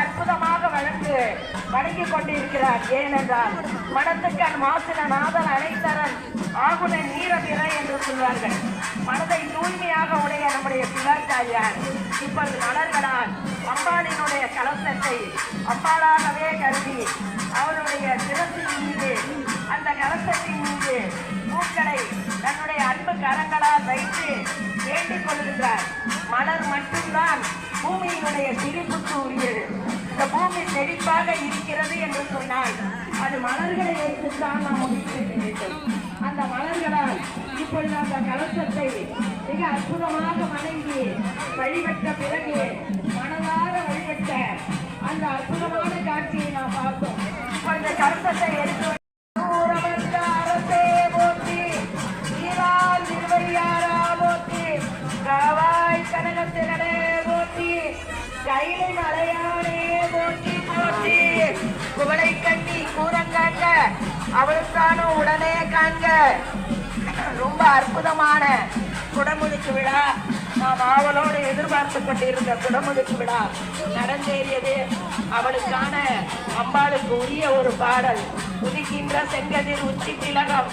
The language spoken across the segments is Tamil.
அற்புதமாக வழங்கு வணங்கிக் கொண்டிருக்கிறார். ஏனென்றால் மனத்துக்கண் மாசின நாதன் அனைத்தரன் ஆகுன நீரபிற என்று சொல்வார்கள். மனதை தூய்மையாக உடைய நம்முடைய சிவாச்சாரியார் இப்பொழுது மலர்களால் அம்பாளினுடைய கலசத்தை அம்பாளாகவே கருதி அவருடைய திறத்தின் மீது அந்த கலசத்தின் மீது பூக்களை தன்னுடைய அன்பு கரங்களால் வைத்து வேண்டிக் கொள்கின்றார். மலர் மட்டும்தான் பூமியினுடைய சிரிப்புக்கு உரியது. இந்த பூமி செழிப்பாக இருக்கிறது என்று சொன்னால் அது மலர்களை வைத்துத்தான் நாம் முடித்திருக்கிறோம் அந்த மலர்களால் இப்பொழுது அந்த கலசத்தை மிக அற்புதமாக வணங்கி வழிபட்ட பிறகு மனதார வழிபட்ட அந்த அற்புதமான காட்சியை நாம் பார்த்தோம். இப்பொழுது கலசத்தை எடுத்து ஊரமர்ந்த அரசே போற்றி கைலை மலையானே கூறங்காங்க அவளுக்கான உடனே காண்க. ரொம்ப அற்புதமான குடமுழுக்கு விழா. நாம் ஆவலோடு எதிர்பார்த்து கொண்டிருந்த குடமுழுக்கு விழா நடந்தேறியது. அவளுக்கான அம்பாளுக்கு உரிய ஒரு பாடல். உதிக்கின்ற செங்கதிர் உச்சி திலகம்.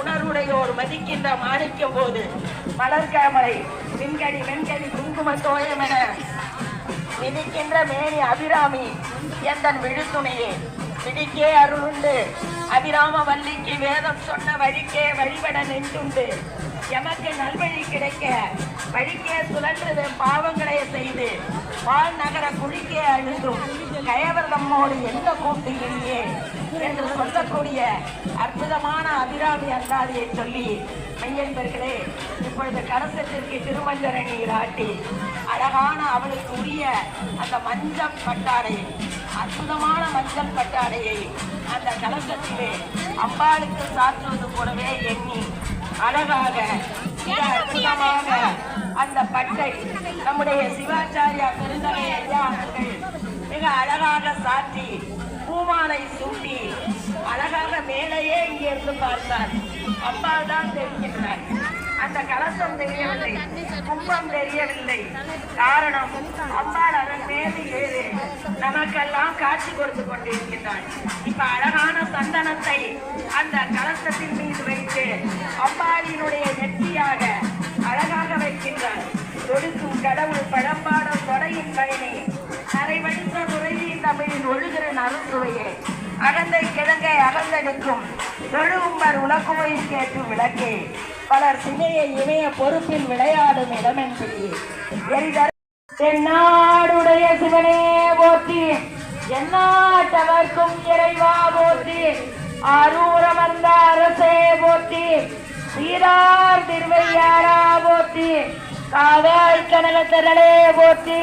உணர்வுடையோர் மதிக்கின்ற மாணிக்கும் போது. மலர்காமலை மின்கடி மென்கடி குங்கும தோயம் என மிதிக்கின்ற மேனி அபிராமி எந்தன் விழுத்துணையே. விதிக்கே அருளுண்டு. அபிராம வல்லிக்கு வேதம் சொன்ன வழிக்கே வழிபட நெஞ்சுண்டு எமக்கு நல்வழி கிடைக்க வழிக்கே சுழன்றது வெம் பாவங்களை செய்து. பால் நகர குழிக்கே அழுந்தும் கயவர் எந்த என்ன கூட்டுகிறியே என்று சொல்லக்கூடிய அற்புதமான அபிராமி அந்தாதியை சொல்லி மையன்பர்களே இப்பொழுது கலசத்திற்கு திருமஞ்சரணி ஆட்டி அழகான அவளுக்கு உரிய அந்த மஞ்சள் பட்டாடை அற்புதமான மஞ்சள் பட்டாடையை அந்த கலசத்திலே அம்பாளுக்கு சாற்றுவது போலவே எண்ணி அழகாக மிக அற்புதமாக அந்த பட்டை நம்முடைய சிவாச்சாரியா பெருந்தகை ஐயா அவர்கள் மிக அழகாக சாற்றி பூமாலை சூட்டி அழகாக மேலேயே இங்கே இருந்து பார்த்தார். அம்பாள் தான் தெரிகின்றார். அந்த கலசம் தெரியவில்லை. கும்பம் தெரியவில்லை. காரணம் அம்பாள் அதன் மேலே ஏறு. நமக்கெல்லாம் காட்சி கொடுத்து கொண்டிருக்கின்றாள். இப்ப அழகான சந்தனத்தை அந்த கலசத்தின் மீது வைத்து அம்பாளினுடைய நெற்றியாக அழகாக வைக்கின்றார் தொடுக்கும் கடவுள் பழம்பாடும் தொடையின் பயணி அரை வடித்த முறையில் தமிழின் ஒழுகிற நறுசுவையே அகந்தை கிழங்கை அகந்தெடுக்கும் தொழுவும்பர் உலகுவை கேட்டு விளக்கே. பலர் சிலைய இணைய பொறுப்பில் விளையாடும் இடமென்பிடி எரிதர் தென்னாடுடைய சிவனே போற்றி. எந்நாட்டவர்க்கும் இறைவா போற்றி. ஆரூரமர்ந்த அரசே போற்றி. சீரார் திருவையாரா போற்றி. காவாய் கனகத்தரளே போற்றி.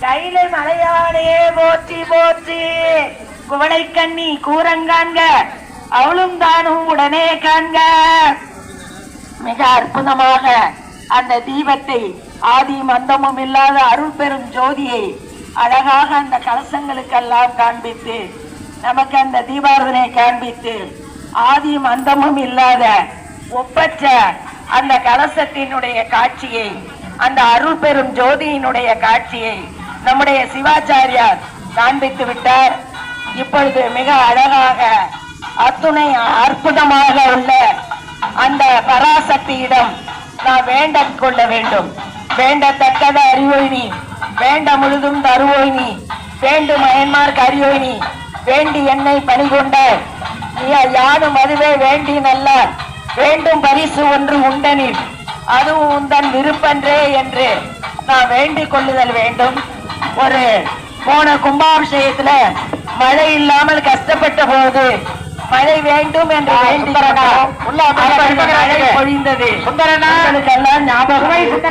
கைலை மலையானே போற்றி போற்றி. குவளை கண்ணி கூரங்காண்க. அவளும் தானும் உடனே காண்க. மிக அற்புதமாக அந்த தீபத்தை ஆதி மந்தமும் இல்லாத அருள் பெரும் ஜோதியை அழகாக அந்த கலசங்களுக்கெல்லாம் காண்பித்து நமக்கு அந்த தீபாரதனை காண்பித்து ஆதி மந்தமும் இல்லாத ஒப்பற்ற அந்த கலசத்தினுடைய காட்சியை அந்த அருள் பெரும் ஜோதியினுடைய காட்சியை நம்முடைய சிவாச்சாரியார் காண்பித்து விட்டார். இப்பொழுது மிக அழகாக அத்துணை அற்புதமாக உள்ள அந்த பராசக்தியிடம் நான் வேண்ட கொள்ள வேண்டும். வேண்டத்தக்கத அறிவோயினி வேண்ட முழுதும் தருவோயினி வேண்டும் அயன்மார்க்கு அறியோய் நீ வேண்டி என்னை பணிகொண்ட யானும் அதுவே வேண்டி நல்ல வேண்டும் பரிசு ஒன்று உண்டனில் அதுவும் உந்தன் விருப்பன்றே என்று நான் வேண்டிக் கொள்ளுதல் வேண்டும். ஒரு போன கும்பாபிஷேகத்துல மழை இல்லாமல் கஷ்டப்பட்ட போது மழை வேண்டும் என்று மழை பொழிந்தது. உங்களுக்கெல்லாம் ஞாபகம் இருக்கும்.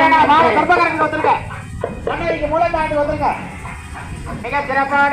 மிக சிறப்பான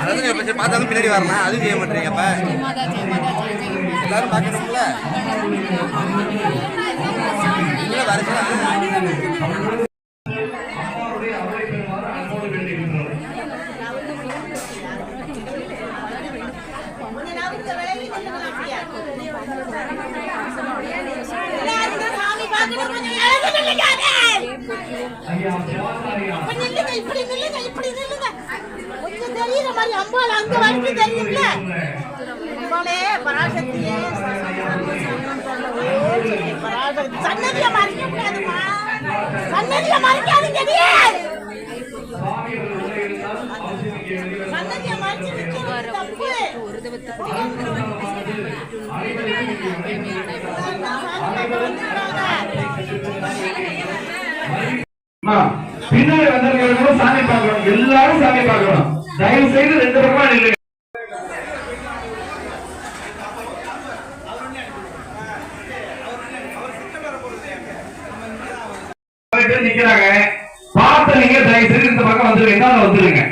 அதாவது பார்த்தாலும் பின்னாடி வரணும் அதுவும் செய்ய மாட்டீங்க அப்ப எல்லாரும் பார்க்கணும்ல சாமி பார்க்கணும் கொஞ்சம் இறங்கி நில்லுங்க கொஞ்சம் நில்லுங்க இப்படி நில்லுங்க இப்படி நில்லுங்க கொஞ்சம் தெரியுற மாதிரி அம்பாள் அங்க வரைக்கும் தெரியும்ல? அம்பாளே பராசக்தியே. பராசக்தி சன்னதியை மறைக்க கூடாதுமா? சன்னதியை மறைக்காதீங்க நீ சன்னதியை மறைச்சு நிக்கிறது தப்பு. அம்மா, பின்னாடி வந்தவங்க எல்லாரும் சாமி பார்க்கணும். தயவு செய்து ரெண்டு பக்கமா நில்லுங்க. நிக்கிறாங்க. பார்த்த நீங்க தயவு செய்து இந்த பக்கம் வந்துருங்க. வந்துருங்க.